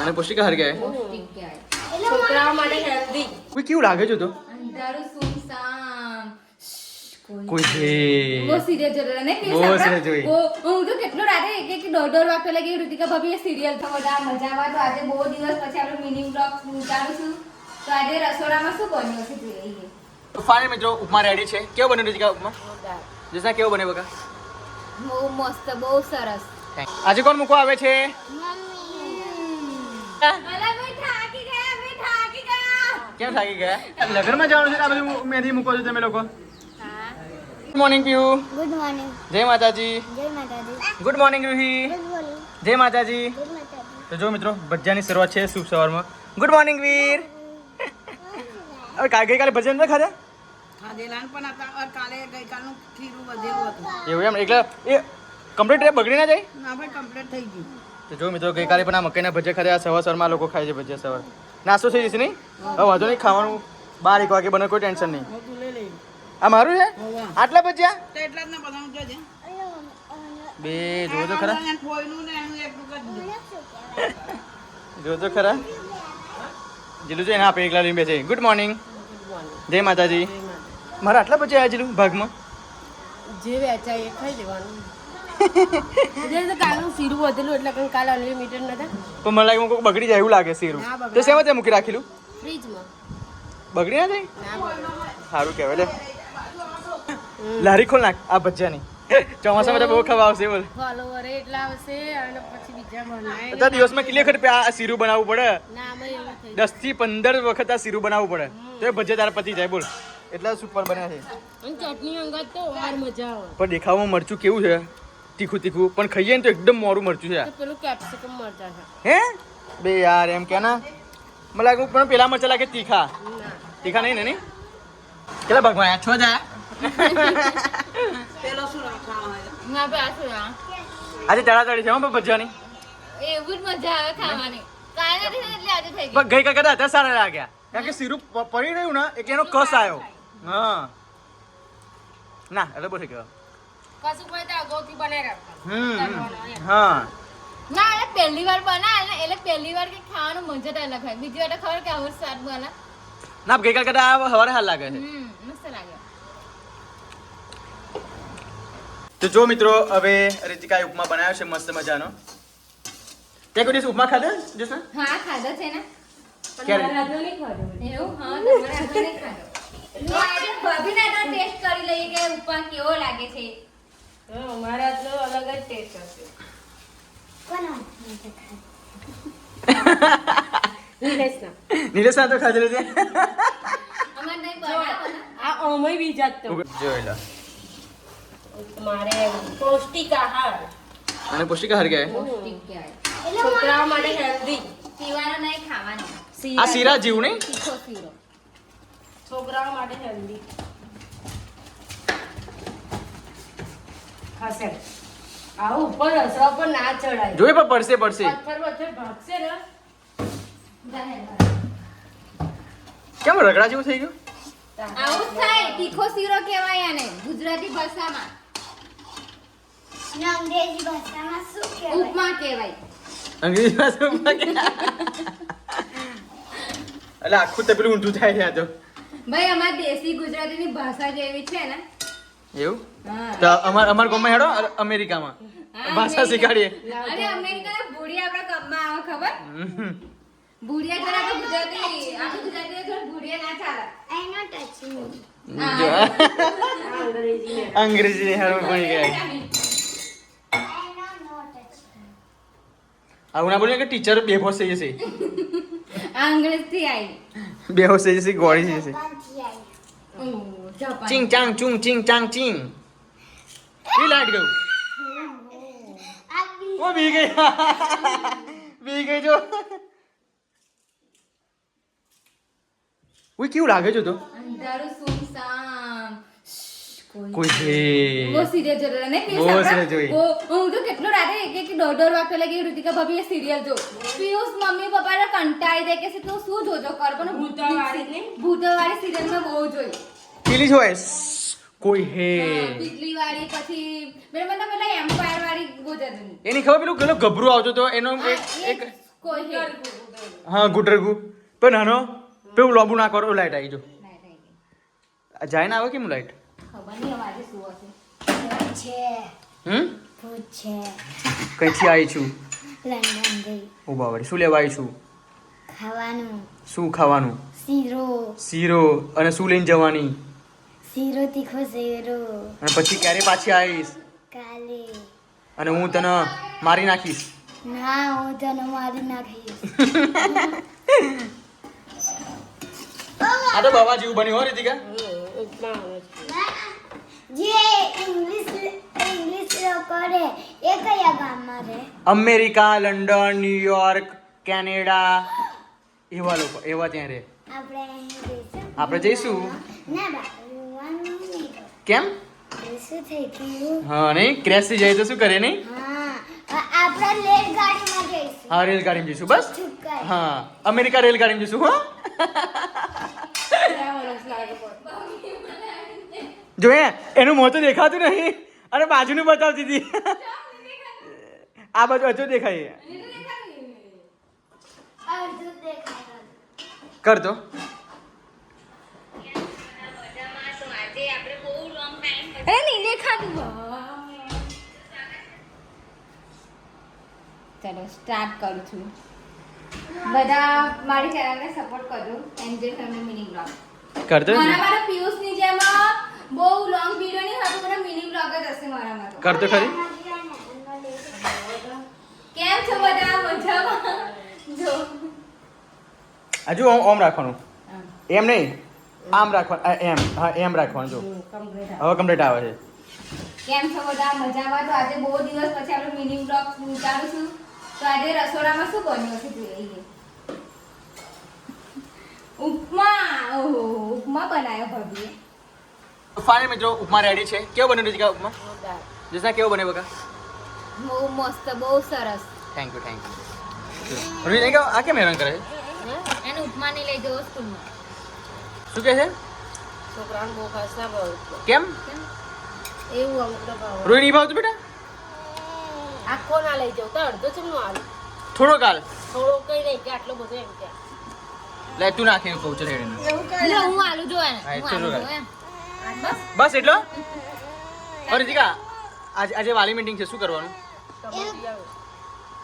અને પૌષ્ટિક આહાર કહેવાય. છોકરાઓ માટે હેલ્ધી કોઈ કેવું લાગે છે તો? અંધારું સુમસામ. કોઈ છે. બહુ સિરિયલ જોતા ને? બહુ સિરિયલ જોઈ. હું તો કેટલો રાતે એક એક દોઢ દોઢ વાગતો લાગી ઋતિકા ભાભી સિરિયલ તો બધા મજામાં તો આજે બહુ દિવસ પછી આપણે મિની બ્લોગ ઉતારું છું તો આજે રસોડામાં શું બન્યું છે જોઈએ? તો ફાઇનલ મિત્રો ઉપમા રેડી છે. કેવો બન્યો રુચિકા ઉપમા? જસા કેવો બને બકા? બહુ મસ્ત બહુ સરસ. આજે કોણ મૂકવા આવે છે ભાઈ થાકી ગયા અમે થાકી ગયા કેમ થાકી ગયા? લગ્નમાં જવાનું છે આ બધું મહેંદી મૂકો છો તમે લોકો? Good morning Piyu good morning જય માતાજી. જય માતાજી. ગુડ મોર્નિંગ રૂહી જય માતાજી. તો જો મિત્રો ભજીયાની શરૂઆત છે શુભ સવારમાં. Good morning Veer. હવે કાલે ગઈકાલે ભજન નથી ખાધા? ખાધેલા પણ હતા અને કાલે ગઈકાલનું ખીરું વધેલું એવું એમ? એટલે એ કમ્પ્લીટ બગડી ના જાય? ના ભાઈ કમ્પ્લીટ થઈ ગયું. તો જો મિત્રો ગઈકાલે પણ આ મકાઈના ભજીયા ખાધા સવાર સવારમાં લોકો ખાય છે ભજીયા સવાર. નાસ્તો થઈ જશે નહીં હવે વાંધો નહીં ખાવાનું બાર એક વાગે બને કોઈ ટેન્શન નહીં. આ મારું છે? આટલા ભજીયા? જોજે બે જોજો ખરા. એને ફોઈનું ને એનું એટલું કરી દીધું જો તો ખરા. જીલું છે ને આપણે એકલા લઈને બેસે. ગુડ મોર્નિંગ જય માતાજી. મારા આટલા ભજીયા આવ્યા જીલું ભાગમાં? જે વેચાય એ ખાઈ લેવાનું. તો વધેલું એટલે કંઈ કાલે અનલિમિટેડ નતા પણ મને લાગે કોઈ બગડી જાય એવું લાગે સીરું તો શેમાં તે મૂકી રાખેલું? ફ્રીજમાં. બગડી ના જાય સારું કહેવાય લે. લારી ખોલ નાખ આ ભજીયાની. ચોમાસામાં તો બહુ ખાવા આવશે બોલ. ફોલોવર એટલા આવશે અને પછી બીજા બનાય બધા દિવસમાં કેટલી વખત આ શીરું બનાવવું પડે? ના આમાં એવું થઈ દસથી પંદર વખત આ શીરું બનાવવું પડે. તો ભજીયા તારા પતી જાય બોલ. એટલા સુપર બન્યા છે. ચટણી અંગત તો વાર મજા આવે. પણ દેખાવમાં મરચું કેવું છે? તીખું તીખું. પણ ખાઈએ ને તો એકદમ મોરું મરચું છે. પેલું કેપ્સિકમ મરચા છે. હે? બે યાર એમ કે ના. મને લાગે પણ પેલા મરચા લાગે તીખા. તીખા નહીં ને નહીં? કેટલા ભાગમાં આયા? છો જા પેલો શું રાખવાનો ના બે આ શું આ? આજે તડાતડી છે હો ભજવાની એવું જ મજા આવે ખાવાની. કાલે એટલે આજે થઈ ગઈ. પણ ગઈ કાકા હતા સારા લાગ્યા. કારણ કે સિરુપ પડી રહ્યું ને એટલે એનો કસ આવ્યો હા. ના એટલે બોલી થઈ ગયો. કશું કોઈ તો અગાઉથી બનાવી રાખવાનું. હા. ના એટલે પહેલી વાર બનાવે ને એટલે પહેલી વાર કે ખાવાનું મજા જ અલગ હોય બીજી વાર તો ખબર કે હવે સ્વાદ બને. ના ગઈ કાકા આ હવારે હાલ લાગે છે. મસ્ત લાગે. તો જો મિત્રો હવે રીતિકાએ ઉપમા બનાવ્યો છે મસ્ત મજાનો. તે કોઈ દિવસ ઉપમા ખાધો જસ હા ખાધા છે ને. ક્યારે? એવું? હા તમારે આગળ નહીં ખાધો. ભાભીને તો ટેસ્ટ કરી લઈએ કે ઉપમા કેવો લાગે છે. અમારા તો અલગ જ ટેસ્ટ હશે. નિલેશના. તો ખાધેલું છે. અમારે નહીં બનાવો ને આ અમય બીજા તો. જોઈ લો. મારે પૌષ્ટિક આહાર. અને પૌષ્ટિક આહાર કહેવાય પૌષ્ટિક કહેવાય છોકરાઓ માટે હેલ્ધી પીવાનો નહીં ખાવાનો. આ શીરા જેવું નહીં? શીરો. છોકરાઓ માટે હેલ્ધી ખાશે. આ ઉપર હસવા પર ના ચડાય. જોઈએ પણ પડશે પડશે. ભાગશે ને. કેમ રગડા જેવું થઈ ગયું? આવું થાય તીખો શીરો કહેવાય આને ગુજરાતી ભાષામાં. અંગ્રેજી ભાષામાં શું કહેવાય? ઉપમા કહેવાય. અંગ્રેજી ભાષામાં કે? એટલે આખું તો પેલું ઊંધું થાય છે આ તો. ભાઈ અમારી દેશી ગુજરાતીની ભાષા જેવી છે ને એવું? હા. તો અમાર અમાર ગામમાં હેડો અ- અમેરિકામાં. હા, ભાષા અમેરિકા. શીખાડીએ. અરે અમેરિકાના ભૂડિયા આપણા કપમાં આવે ખબર? હમ. ભૂડિયા જરા તો ગુજરાતી આપણે ગુજરાતી જોડે ભૂડિયા ના ચાલે આઈ નોટ ટચિંગ જો. અંગ્રેજી ને અંગ્રેજી હેડો પડી ગયા. આઈ નો નોટ ટચિંગ આવું ના બોલે કે ટીચર બેહોશ થઈ જશે આ અંગ્રેજથી આવી બેહોશ થઈ જશે ગોળી થઈ જશે ચિંગ ચાંગ ચુંગ ચિંગ ચાંગ ચિંગ ઈ લાઈટ ગયું ઓ બી ગઈ બી ગઈ જો ઓય કેવું લાગે છે તો કોઈ છે બહુ સિરિયલ હતા ને બહુ serial જોઈ. હું તો કેટલો રાતે એક એક દોઢ દોઢ વાગતો લાગી ઋતિકા ભાભી સિરિયલ જો. પિયુષ મમ્મી પપ્પા ને કંટાળી દે કે છે તું શું જોજો કર પણ ભૂતવાળી ને? ભૂતવાળી સિરિયલ મેં બહુ જોઈ. પેલી જોય કોઈ હે. બીજલી વાળી પછી મેં મને પેલા એમ્પાયર વાળી બહુ જતી એની ખબર પેલું પેલો ગભરું આવતો તો એનો એક એક કોઈ હે. હા ગુટરગુ. પણ નાનો પેલું લોબુ ના કરો લાઈટ આવી જો. જાય ને આવે કેમ લાઈટ? કઈથી આવી છું? ઓ બાવડી શું લેવા આવી છું? ખાવાનું. શું ખાવાનું? શીરો. શીરો. અને શું લઈને જવાની? શીરો તીખો શીરો અને પછી ક્યારે પાછી આવીશ? કાલે. અને હું તને મારી નાખીશ? ના હું તને મારી નાખીશ. આ તો બાબા જેવું બન્યું હો રીતિકા. ઉપમા જે ઇંગ્લિશ ઇંગ્લિશ લોકો રહે એ કયા ગામમાં રહે. અમેરિકા લંડન ન્યુયોર્ક કેનેડા એવા લોકો એવા ત્યાં રહે આપણે જઈશું આપણે કેમ હા નહીં? ક્રેશ થઈ જાય તો શું કરે નહીં? હા રેલગાડીમાં જઈશું. બસ? હા અમેરિકા રેલગાડીમાં જઈશું હો? ક્યાં વરસ લાગે પણ જો હે એનું મોં તો દેખાતું નહીં. અને બાજુનું બતાવતી હતી. આ બાજુ હજુ દેખાય. કરતો ચાલો સ્ટાર્ટ કરું છું. બધા મારી ચેનલને સપોર્ટ કરજો. એન્જે ફેમિલી મિની બ્લોગ કરતો મારા મારા પિયુષની જેમ બહુ લોંગ વિડિયો નહીં હતું મને મિની બ્લોગ જ હશે મારામાં તો કરતો ખરી. કેમ છો બધા? મજામાં? જો. હજુ ઓમ રાખવાનું. એમ. નહીં. આમ રાખવાનું એમ. હા એમ રાખવાનું જો. હવે કમ્પ્લીટ આવે છે. કેમ છો બધા? મજામાં? તો આજે બહુ દિવસ પછી આપણે મિની બ્લોગ ઉતારું છું તો આજે રસોડામાં શું બન્યું છે જોઈએ ઉપમા. ઓહો ઉપમા બનાવ્યો ભાભીએ. ફાઇનલ મિત્રો ઉપમા રેડી છે. કેવો બન્યો રીતિકા ઉપમા? જસના કેવો બને બકા? બહુ મસ્ત બહુ સરસ. Thank you thank you Ritika આ કેમ હેરાન કરે છે? એને ઉપમા ને લઈ જવો સ્કૂલમાં. શું કહે છે? છોકરાને બહુ ખાસ ના ભાવે કેમ? એવું અમુક ભાવ. રોઈ નહીં ભાવતું બેટા? આખો ના લઈ જાવ તો અડધો ચમનો આલુ થોડો કાલ. થોડો કઈ નહીં કે આટલો બધો એમ કે. લે તું નાખે કહું છે રેડી લે હું આલુ જો એને. હું આલુ રાખ. બસ બસ એટલો? અરે આજે આજે વાલી મીટિંગ છે શું કરવાનું?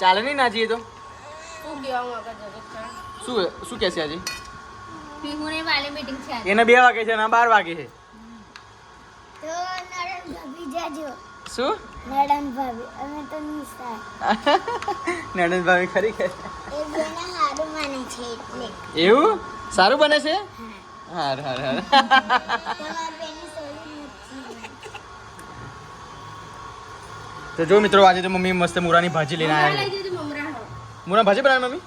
ચાલે નહીં ના જઈએ તો? શું શું કહે કહેશે આજે? પીહુને વાલી મીટિંગ છે આજે. એને બે વાગે છે અને બાર વાગે છે. શું? નડન ભાભી અમે તો નિશા ભાભી ખરી કે એ બેને હારું માને છે એટલે. એવું? સારું બને છે? હાર હાર હાર. તો જો મિત્રો આજે તો મમ્મી મસ્ત મુરાની ભાજી લઈને આવ્યા છે મુરા ભાજી બનાવી મમ્મી?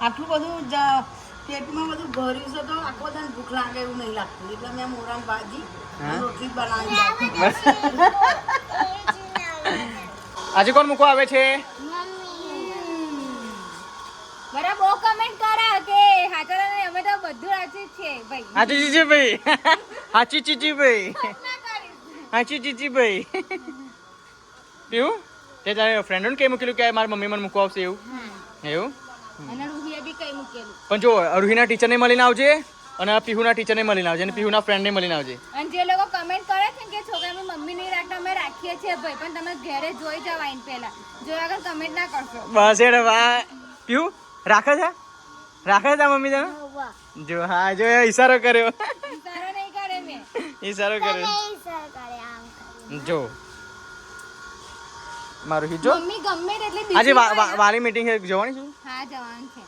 આટલું બધું પેટમાં બધું ભર્યું છે તો આખો દાન ભૂખ લાગે એવું નહીં લાગતું. એટલે મેં મોરાની ભાજી રોટલી બનાવી આજે કોણ મૂકવા આવે છે? બરાબર કે હાચર અમે તો બધું રાજી છે ભાઈ. હાચી ચીચી ભાઈ. હાચી ચીચી ભાઈ. હાચી ચીચી ભાઈ. પીવું તે તારે ફ્રેન્ડોને કઈ મૂકેલું કે મારા મમ્મી મને મૂકવા આવશે એવું? એવું? પણ જો અરુહીના ટીચરને મળીને આવજે અને પીહુના ટીચરને મળીને આવજે અને પીહુના ફ્રેન્ડને મળીને આવજે. અને જે લોકો કમેન્ટ કરે છે કે છોકરાની મમ્મી નહીં રાખતા અમે રાખીએ છીએ ભાઈ પણ તમે ઘરે જોઈ જાવ પહેલા. જોયા આગળ કમેન્ટ ના કરશો. બસ વાહ પીહુ રાખે છે? રાખે તા મમ્મી તમે? જો હા જો ઈશારો કર્યો. સારો નહીં કરે મેં. ઈશારો કર્યો. કરે આમ જો. મારું હિજો મમ્મી ગમે એટલે આજે વાલી મીટિંગ છે જવાની છું? હા જવાનું છે.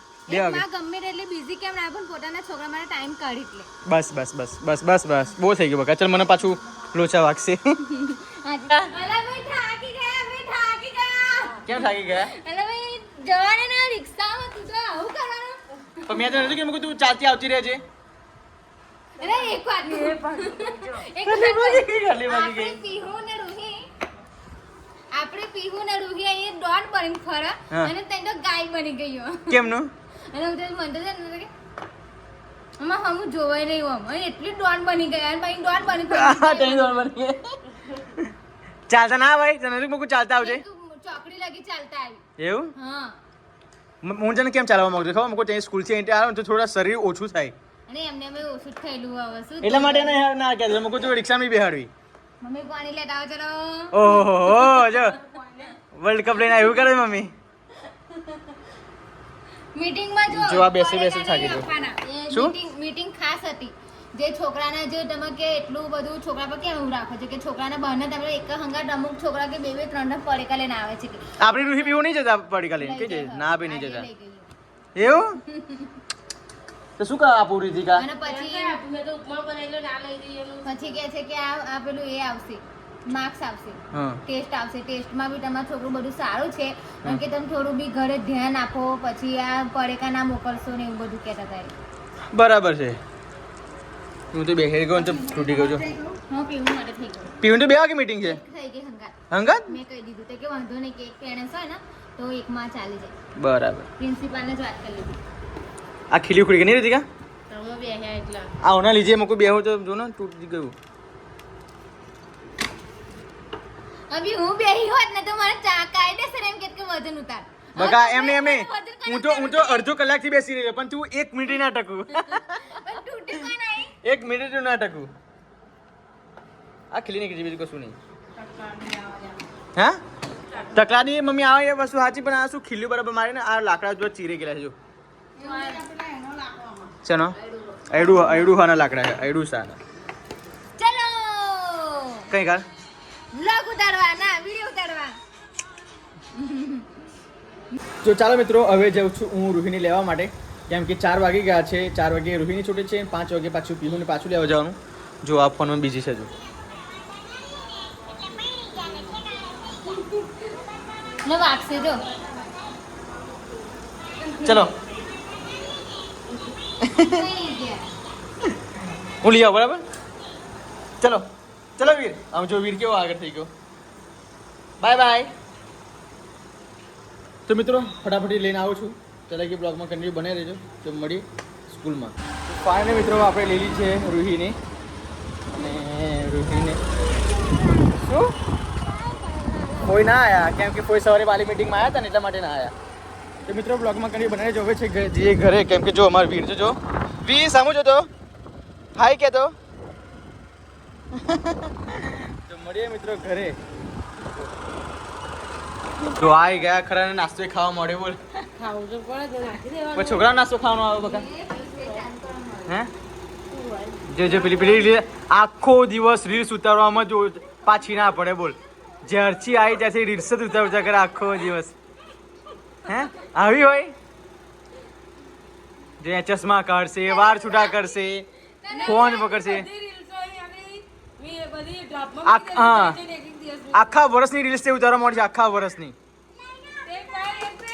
બસ બસ બસ બસ બસ બસ. બહુ થઈ ગયું બકા. ચાલ મને પાછું લોચા વાગશે. કેમ થાકી ગયા? જવાને ના પણ મેં તો નથી કે તું ચાલતી આવતી રહેજે. અરે એક વાત એક વાત ગઈ, ગઈ. પીહુ ને રૂહી. આપણે પીહુ ને રૂહી એ ડોટ બની હા. અને તઈ ગાય બની ગયો. કેમનું? અને હું તો મને તો છે ને કે આમાં હમ જોવાય નહીં અને એટલી ડોટ બની ગયા અને પછી ડોટ બની હા, થઈ ડોટ દોડ બની ગઈ. ચાલતા ના ભાઈ તને ચાલતા આવજે. તું ચોકડી લાગી ચાલતા આવી. એવું? હા. હું જને કેમ ચાલવા માંગતો? ખબર? મૂકો ત્યાં સ્કૂલથી અહીં આવે તો થોડા શરીર ઓછું થાય. અને એમને મેં ઓછું જ થયેલું હવે શું એટલા માટે ના ના કહેતો મૂકો તો રિક્ષામાં બેહાડવી મમ્મી પાણી લેતા આવો ચલો. ઓહો જો. વર્લ્ડ કપ લઈને આવ્યું કરે મમ્મી. મીટિંગમાં જો જો આ બેસી બેસી થાકી ગયો. શું? મીટિંગ ખાસ હતી. જે છોકરાને જે તમે કે એટલું બધું છોકરા પર કેમ એવું રાખો છો કે છોકરાને બહારના તમે એક હંગાટ અમુક છોકરા કે બે બે ત્રણ ત્રણ પડેકા લઈને આવે છે આપણી રૂહી પીવું નહીં જતા પડીકા લઈને કે ના બી નહીં જતા. એવું? તો શું કા આપું રીતિકા અને પછી મેં તો ઉપમા બનાવેલો ના લઈ જઈએ પછી કે છે કે આ આ પેલું એ આવશે માર્ક્સ આવશે હા. ટેસ્ટ આવશે. ટેસ્ટમાં બી તમારું છોકરું બધું સારું છે. કારણ કે તમે થોડું બી ઘરે ધ્યાન આપો પછી આ પડેકા ના મોકલશો ને એવું બધું કહેતા હતા બરાબર છે. હું તો બેસી ગયો તો તૂટી ગયો છું. પીવું તો બે વાગે મીટિંગ છે. હંગાત. મેં કહી દીધું તો કે વાંધો નહીં કે પેરેન્ટ્સ હોય ને તો એકમાં ચાલી જાય. બરાબર. પ્રિન્સિપાલને જ વાત કરી લીધી. આ ખીલી ખુલી ગઈ નહીં રીતિકા આ ઓના લીધે મૂકું બેહું તો જો ને તૂટી ગયું. અભી હું બેહી હોત ને તો મને ચા કાયદેસર એમ કે કે વજન ઉતાર. બકા એમ કઈ હું તો હું તો અડધો કલાકથી બેસી રહ્યો પણ તું એક મિનિટ ના ટકું. એક મિનિટ ના ટકું આ ખીલી નીકળી બીજું કશું નહીં. હા? તકલાદી મમ્મી આવે એ વસ્તુ સાચી પણ આ શું ખીલ્યું બરાબર મારીને આ લાકડા જો ચીરી ગયેલા છે જો. ચનો અયડું અયડું હાના લાકડા છે અયડું સાના ચલો! કઈ કાલ લોગ ઉતારવા ના વિડિયો ઉતારવા. જો ચાલો મિત્રો હવે જાઉં છું હું રૂહીને લેવા માટે. કેમ કે ચાર વાગી ગયા છે ચાર વાગે રૂહીની છૂટે છે પાંચ વાગે પાછું પીહુને પાછું લેવા જવાનું. જો આ ફોનમાં બીજી છે જો. ચલો. હું લઈ આવું બરાબર? ચલો. ચલો વીર. આમ જો વીર કેવો આગળ થઈ ગયો. બાય બાય તો મિત્રો ફટાફટી લઈને આવું છું. ચાલો કે બ્લોગમાં કન્ટિન્યુ બને રહેજો, તો મળીએ સ્કૂલમાં. ફાઈને મિત્રો, આપણે લીલી છે રૂહીની. અને રૂહીને શું? કોઈ ના આવ્યા કેમ કે કોઈ સવારે વાલી મિટિંગમાં આવ્યા હતા ને એટલા માટે ના આવ્યા તો મિત્રો, બ્લોગમાં કન્ટિન્યુ બનાવી જોવે છે જે ઘરે, કેમ કે જો અમારે વીર છે, જો. વી સામું જો તો. હાય કે તો. તો મળીએ મિત્રો ઘરે. તો આઈ ગયા ખરા નાસ્તો ખાવા મળ્યો બોલ. છોકરા નાસ્તો ખાવાનો આવે બકા? હે? જે જે પેલી પેલી આખો દિવસ રીલ્સ ઉતારવામાં જો પાછી ના પડે બોલ. જ્યારથી આવી ત્યાંથી રીલ્સ જ ઉતાર ઉતાર કરે આખો દિવસ. હે? આવી હોય? જે ચશ્મા કાઢશે વાર છૂટા કરશે ફોન પકડશે. આખા વર્ષની રીલ્સ તે ઉતારવા મળશે આખા વર્ષની તે પણ એક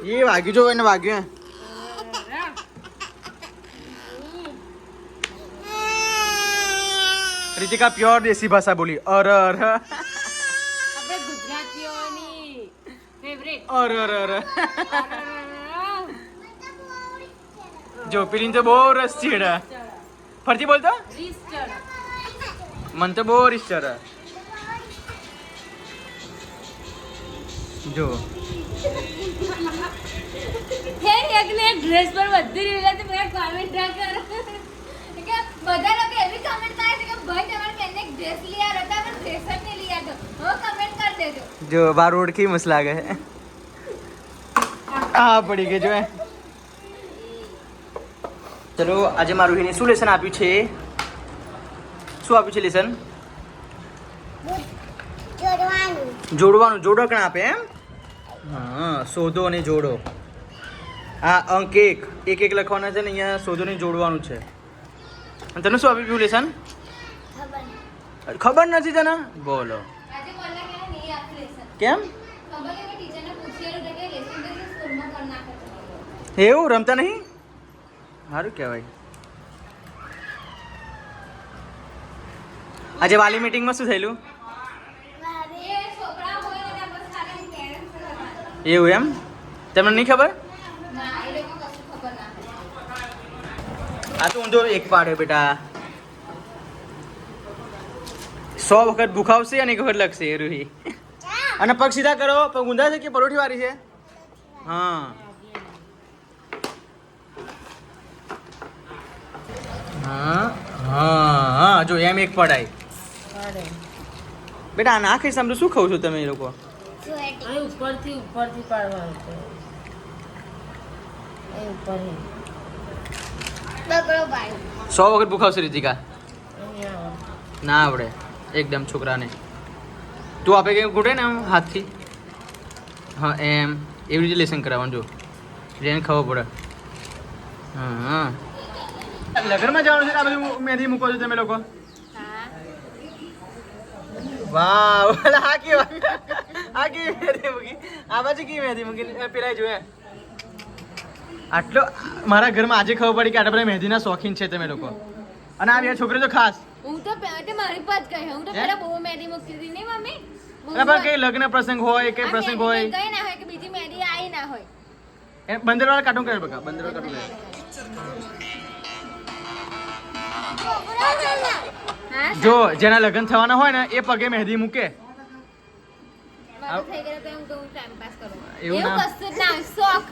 એક. એ વાગ્યું જો એને વાગ્યું હે. રામ. રીતિકા પ્યોર દેશી ભાષા બોલી અર અર આપણે ગુજરાતીઓની ફેવરેટ અર અર અર જો પેલી તો બહુ રસ ચીડા ફરતી બોલતો મન તો બહુ રીસ ચડે જો. હે એકને ડ્રેસ પર બધી રીલા તો મેં કોમેન્ટ ના કર. કે બધા લોકો એવી કમેન્ટ કરે છે કે ભાઈ તમારે બેનને ડ્રેસ લઈ આવ્યો હતા પણ ડ્રેસ જ નહીં લઈ આવ્યો હો કમેન્ટ કર દેજો. જો બાર ઓળખી મસ્ત લાગે. હા પડી ગઈ જો એ. ચલો આજે મારું એને શું લેસન આપ્યું છે? શું આપ્યું છે લેસન જોડવાનું. જોડવાનું જોડકણ આપે એમ? હા શોધો અને જોડો. આ અંક એક. એક એક લખવાના છે ને અહીંયા શોધો ને જોડવાનું છે. તને શું આપ્યું લેસન ખબર નથી તને? બોલો. કેમ? એવું? રમતા નહીં? સારું કહેવાય. આજે વાલી મીટિંગમાં શું થયેલું એ છોકરા હોય ને ત્યાં બસ ખાલી parents જ હતા. એવું એમ? તમને નહીં ખબર. આ તો ઊંધો એક પાડ્યો બેટા. સો વખત ભૂખાવશે અને એક વખત લખશે રૂહી. અને પગ સીધા કરો પગ ઊંધા છે કે પરોઠી વાળી છે? હા. હા હા જો એમ એક પડાય. બેટા આ ના ખાઈ તો શું ખાવ છો તમે એ લોકો? અહીં ઉપરથી ઉપરથી પાડવાનું છે. અહીં ઉપર હે. બગડો ભાઈ સો વખત ભૂખાવશે રીતિકા. ના આવડે. એકદમ છોકરાને. તું આપે કે ઘૂંટે ને આમ હાથથી? હા એમ. એવી રીતે લેસન કરાવવાનું જો. જેને ખબર પડે. હા હા. લગ્નમાં જવાનું છે ને આ બધું મહેંદી મૂકો છો તમે લોકો? વાહ હા કેવી આ કેવી મહેંદી મૂકી? આ બાજુ કેવી મહેંદી મૂકી? પેલા જોયે. આટલો મારા ઘરમાં આજે ખબર પડી કે આટલા બધા મહેંદીના શોખીન છે તમે લોકો. અને આ બે છોકરી તો ખાસ. હું તો મારી પાસે કહે હું તો પહેલા બહુ મહેંદી મૂકતી હતી નહીં મમ્મી? પણ કઈ લગ્ન પ્રસંગ હોય કઈ પ્રસંગ હોય. કઈ ના હોય કે બીજી મેદી આવી ના હોય. એ બંદર વાળા કાર્ટૂન કરે બકા બંદર વાળા કાર્ટૂન જો જેના લગ્ન થવાના હોય ને એ પગે મહેંદી મૂકે. એવું એવું ના. કશું જ ના હોય, શોખ.